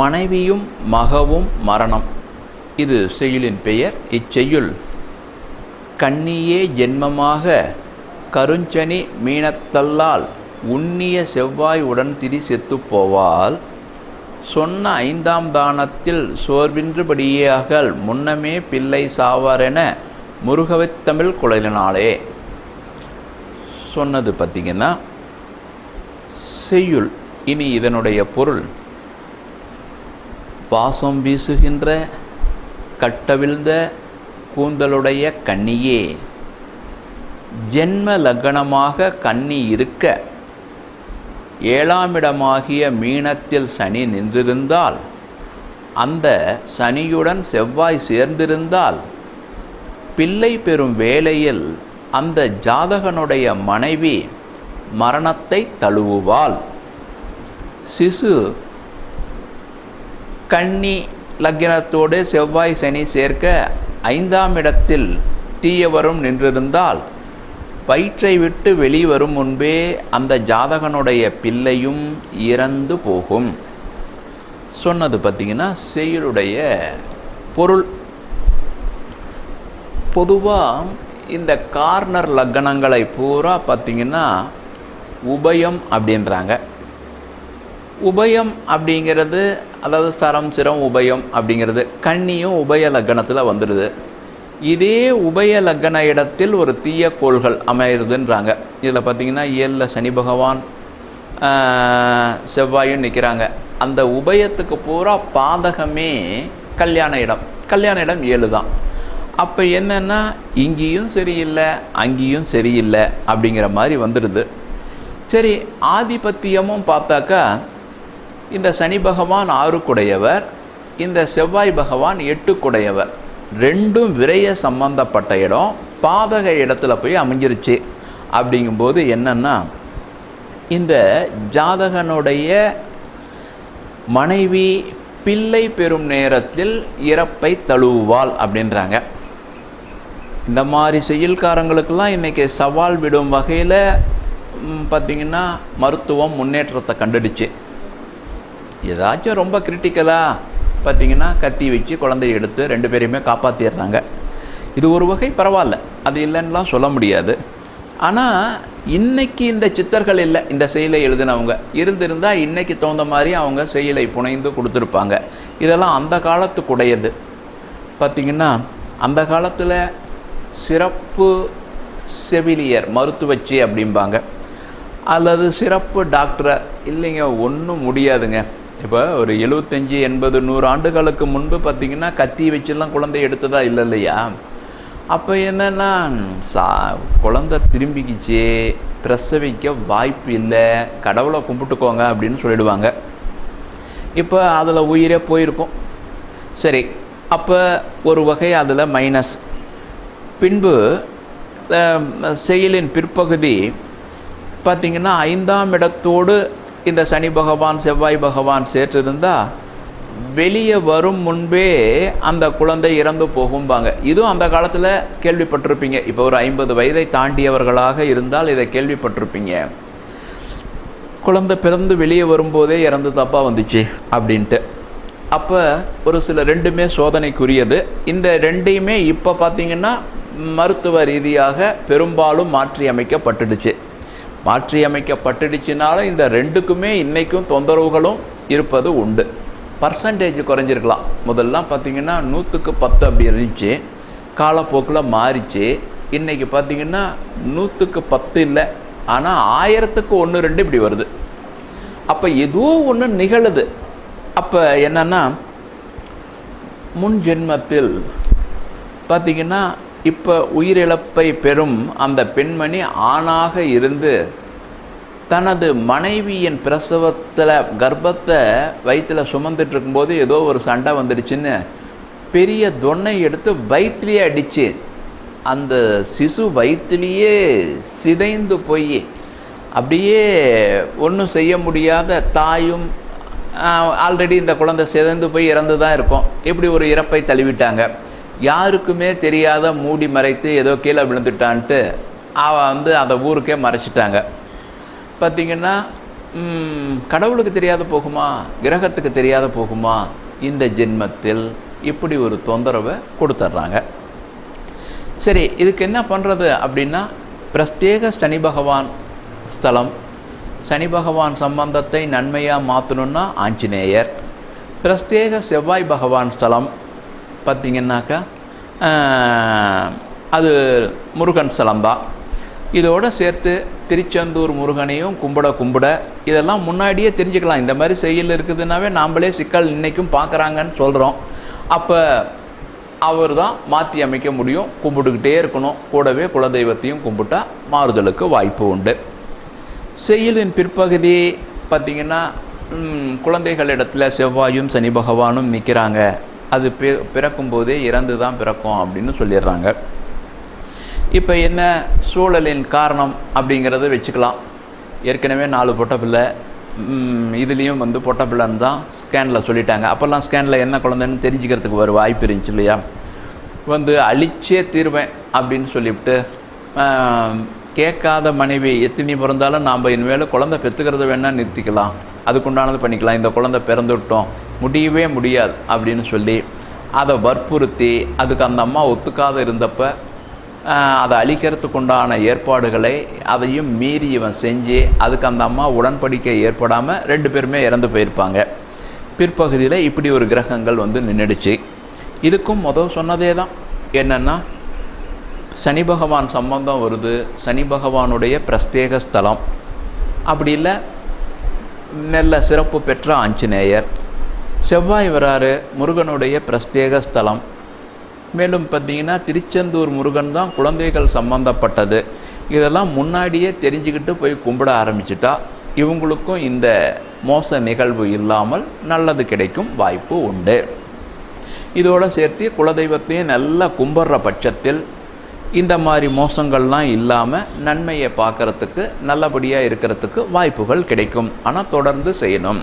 மனைவியும் மகவும் மரணம். இது செய்யுளின் பெயர். இச்செய்யுள் கண்ணியே ஜென்மமாக கருஞ்சனி மீனத்தல்லால் உண்ணிய செவ்வாய் உடன் திரி செத்துப்போவால் சொன்ன ஐந்தாம் தானத்தில் சோர்வின்றுபடியாக முன்னமே பிள்ளை சாவாரென முருகவைத்தமிழ் குழலினாலே சொன்னது பார்த்தீங்கன்னா செய்யுள் இனி இதனுடைய பொருள் பாசம் வீசுகின்ற கட்டவிழ்ந்த கூந்தலுடைய கன்னியே ஜென்ம லக்னமாக கன்னி இருக்க ஏழாமிடமாகிய மீனத்தில் சனி நின்றிருந்தால் அந்த சனியுடன் செவ்வாய் சேர்ந்திருந்தால் பிள்ளை பெறும் வேளையில் அந்த ஜாதகனுடைய மனைவி மரணத்தை தழுவுவாள். சிசு கன்னி லக்னத்தோடு செவ்வாய் சனி சேர்க்க ஐந்தாம் இடத்தில் தீயவரும் நின்றிருந்தால் வயிற்றை விட்டு வெளிவரும் முன்பே அந்த ஜாதகனுடைய பிள்ளையும் இறந்து போகும். சொன்னது பார்த்திங்கன்னா செயலுடைய பொருள். பொதுவாக இந்த கார்னர் லக்னங்களை பூரா பார்த்திங்கன்னா உபயம் அப்படின்றாங்க. உபயம் அப்படிங்கிறது அதாவது சரம் சிரம் உபயம் அப்படிங்கிறது கன்னியும் உபய லக்னத்தில் வந்துடுது இதே உபய லக்ன இடத்தில் ஒரு தீய கோள்கள் அமையுதுன்றாங்க இதில் பார்த்திங்கன்னா ஏழில் சனி பகவான் செவ்வாயும் நிற்கிறாங்க அந்த உபயத்துக்கு பூரா பாதகமே கல்யாண இடம். கல்யாண இடம் ஏழு தான். அப்போ என்னென்னா இங்கேயும் சரியில்லை அங்கேயும் சரியில்லை அப்படிங்கிற மாதிரி வந்துடுது சரி ஆதிபத்தியமும் பார்த்தாக்கா இந்த சனி பகவான் ஆறுக்குடையவர் இந்த செவ்வாய் பகவான் எட்டுக்குடையவர். ரெண்டும் விரைய சம்பந்தப்பட்ட இடம் பாதக இடத்துல போய் அமைஞ்சிருச்சு. அப்படிங்கும்போது என்னென்னா இந்த ஜாதகனுடைய மனைவி பிள்ளை பெறும் நேரத்தில் இறப்பை தழுவுவாள் அப்படின்றாங்க. இந்த மாதிரி செயல்காரங்களுக்கெல்லாம் இன்றைக்கி சவால் விடும் வகையில் பார்த்திங்கன்னா மருத்துவம் முன்னேற்றத்தை கண்டுடுச்சு. ஏதாச்சும் ரொம்ப கிரிட்டிக்கலாக பார்த்திங்கன்னா கத்தி வச்சு குழந்தைய எடுத்து ரெண்டு பேரையுமே காப்பாற்றிடுறாங்க இது ஒரு வகை பரவாயில்ல. அது இல்லைன்னுலாம் சொல்ல முடியாது. ஆனால் இன்றைக்கி இந்த சித்தர்கள் இல்லை இந்த செயலை எழுதினவங்க. இருந்திருந்தால் இன்றைக்கி தகுந்த மாதிரி அவங்க செயலை புனைந்து கொடுத்துருப்பாங்க. இதெல்லாம் அந்த காலத்துக்குடையது. பார்த்திங்கன்னா அந்த காலத்தில் சிறப்பு செவிலியர் மருத்துவச்சி அப்படிம்பாங்க. அல்லது சிறப்பு டாக்டரை இல்லைங்க ஒன்றும் முடியாதுங்க. இப்போ ஒரு எழுபத்தஞ்சி எண்பது நூறு ஆண்டுகளுக்கு முன்பு பார்த்திங்கன்னா கத்தி வச்சுலாம் குழந்தை எடுத்ததா இல்லை இல்லையா? அப்போ என்னென்னா சா குழந்த திரும்பிக்கிச்சு பிரசவிக்க வாய்ப்பு இல்லை கடவுளை கும்பிட்டுக்கோங்க அப்படின்னு சொல்லிடுவாங்க. இப்போ அதில் உயிரே போயிருக்கும். சரி அப்போ ஒரு வகை அதில் மைனஸ் பின்பு செயலின் பிற்பகுதி பார்த்திங்கன்னா ஐந்தாம் இடத்தோடு இந்த சனி பகவான் செவ்வாய் பகவான் சேர்த்திருந்தால் வெளியே வரும் முன்பே அந்த குழந்தை இறந்து போகும்பாங்க. இதுவும் அந்த காலத்தில் கேள்விப்பட்டிருப்பீங்க. இப்போ ஒரு ஐம்பது வயதை தாண்டியவர்களாக இருந்தால் இதை கேள்விப்பட்டிருப்பீங்க. குழந்தை பிறந்து வெளியே வரும்போதே இறந்து தப்பாக வந்துச்சு அப்படின்ட்டு. அப்போ ஒரு சில ரெண்டுமே சோதனைக்குரியது. இந்த ரெண்டையுமே இப்போ பார்த்திங்கன்னா மருத்துவ ரீதியாக பெரும்பாலும் மாற்றி அமைக்கப்பட்டுடுச்சு மாற்றியமைக்கப்பட்டுடுச்சுனாலும் இந்த ரெண்டுக்குமே இன்றைக்கும் தொந்தரவுகளும் இருப்பது உண்டு. பர்சன்டேஜ் குறைஞ்சிருக்கலாம். முதல்லாம் பார்த்திங்கன்னா நூற்றுக்கு பத்து அப்படி இருந்துச்சு. காலப்போக்கில் மாறிச்சு. இன்றைக்கி பார்த்திங்கன்னா நூற்றுக்கு பத்து இல்லை. ஆனால் ஆயிரத்துக்கு ஒன்று ரெண்டு இப்படி வருது. அப்போ ஏதோ ஒன்று நிகழுது. அப்போ என்னென்னா முன் ஜென்மத்தில் பார்த்திங்கன்னா இப்போ உயிரிழப்பை பெறும் அந்த பெண்மணி ஆணாக இருந்து தனது மனைவியின் பிரசவத்தில் கர்ப்பத்தை வயிற்றில் சுமந்துட்டு இருக்கும்போது ஏதோ ஒரு சண்டை வந்துடுச்சுன்னு பெரிய தொன்னை எடுத்து வயிற்றுலேயே அடித்து அந்த சிசு வயிற்றுலேயே சிதைந்து போய் அப்படியே ஒன்றும் செய்ய முடியாத தாயும் ஆல்ரெடி இந்த குழந்தை சிதைந்து போய் இறந்து தான் இருக்கும். இப்படி ஒரு இறப்பை தழுவிட்டாங்க யாருக்குமே தெரியாத மூடி மறைத்து ஏதோ கீழே விழுந்துட்டான்ட்டு அவன் வந்து அதை ஊருக்கே மறைச்சிட்டாங்க. பார்த்திங்கன்னா கடவுளுக்கு தெரியாத போகுமா? கிரகத்துக்கு தெரியாத போகுமா? இந்த ஜென்மத்தில் இப்படி ஒரு தொந்தரவை கொடுத்துட்றாங்க. சரி இதுக்கு என்ன பண்ணுறது அப்படின்னா பிரத்யேக சனி பகவான் ஸ்தலம். சனி பகவான் சம்பந்தத்தை நன்மையாக மாற்றணுன்னா ஆஞ்சநேயர். பிரத்யேக செவ்வாய் பகவான் ஸ்தலம். பார்த்திங்கன்னாக்கா அது முருகன் சிலம்பா. இதோடு சேர்த்து திருச்செந்தூர் முருகனையும் கும்பிட கும்பிட இதெல்லாம் முன்னாடியே தெரிஞ்சுக்கலாம். இந்த மாதிரி செயல் இருக்குதுன்னாவே நாம்ளே சிக்கல் இன்றைக்கும் பார்க்குறாங்கன்னு சொல்கிறோம் அப்போ அவர் தான் மாற்றி அமைக்க முடியும். கும்பிட்டுக்கிட்டே இருக்கணும். கூடவே குலதெய்வத்தையும் கும்பிட்டா மாறுதலுக்கு வாய்ப்பு உண்டு. செய்யலின் பிற்பகுதி பார்த்திங்கன்னா குழந்தைகள் குழந்தைகளிடத்தில் செவ்வாயும் சனி பகவானும் நிற்கிறாங்க அது பிறக்கும் பிறக்கும்போதே இறந்து தான் பிறக்கும் அப்படின்னு சொல்லிடுறாங்க. இப்போ என்ன சூழலின் காரணம் அப்படிங்கிறத வச்சுக்கலாம். ஏற்கனவே நாலு பொட்ட பிள்ளை இதுலேயும் வந்து பொட்ட பிள்ளைன்னு தான் ஸ்கேனில் சொல்லிட்டாங்க. அப்போல்லாம் ஸ்கேனில் என்ன குழந்தைன்னு தெரிஞ்சுக்கிறதுக்கு ஒரு வாய்ப்பு இருந்துச்சு இல்லையா? வந்து அழிச்சே தீர்வேன் அப்படின்னு சொல்லிவிட்டு கேட்காத மனைவி எத்தனி பிறந்தாலும் நாம் இனிமேல் குழந்தை பெற்றுக்கிறத வேணால் நிறுத்திக்கலாம். அதுக்குண்டானது பண்ணிக்கலாம். இந்த குழந்தை பிறந்துவிட்டோம். முடியவே முடியாது அப்படின்னு சொல்லி அதை வற்புறுத்தி அதுக்கு அந்த அம்மா ஒத்துக்காத இருந்தப்ப அதை அழிக்கிறதுக்கு உண்டான ஏற்பாடுகளை அதையும் மீறி இவன் செஞ்சு அதுக்கு அந்த அம்மா உடன்படிக்கை ஏற்படாமல் ரெண்டு பேருமே இறந்து போயிருப்பாங்க. பிற்பகுதியில் இப்படி ஒரு கிரகங்கள் வந்து நின்றுடுச்சு இதுக்கும் முதல் சொன்னதே தான். என்னென்னா சனி பகவான் சம்பந்தம் வருது. சனி பகவானுடைய பிரத்யேக ஸ்தலம். அப்படி இல்லை நல்ல சிறப்பு பெற்ற ஆஞ்சநேயர். செவ்வாய் வராரு முருகனுடைய பிரத்யேக ஸ்தலம். மேலும் பார்த்தீங்கன்னா திருச்செந்தூர் முருகன் தான் குழந்தைகள் சம்பந்தப்பட்டது. இதெல்லாம் முன்னாடியே தெரிஞ்சுக்கிட்டு போய் கும்பிட ஆரம்பிச்சிட்டா. இவங்களுக்கும் இந்த மோச நிகழ்வு இல்லாமல் நல்லது கிடைக்கும் வாய்ப்பு உண்டு. இதோடு சேர்த்து குலதெய்வத்தையும் நல்லா கும்பிட்ற பட்சத்தில் இந்த மாதிரி மோசங்கள்லாம் இல்லாமல் நன்மையை பார்க்குறதுக்கு நல்லபடியாக இருக்கிறதுக்கு வாய்ப்புகள் கிடைக்கும். ஆனால் தொடர்ந்து செய்யணும்.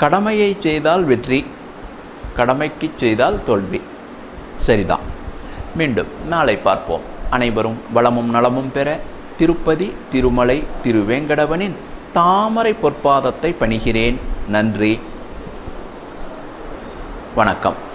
கடமையை செய்தால் வெற்றி கடமைக்கு செய்தால் தோல்வி. சரிதான். மீண்டும் நாளை பார்ப்போம். அனைவரும் வளமும் நலமும் பெற திருப்பதி திருமலை திருவேங்கடவனின் தாமரை பொற்பாதத்தை பணிகிறேன். நன்றி. வணக்கம்.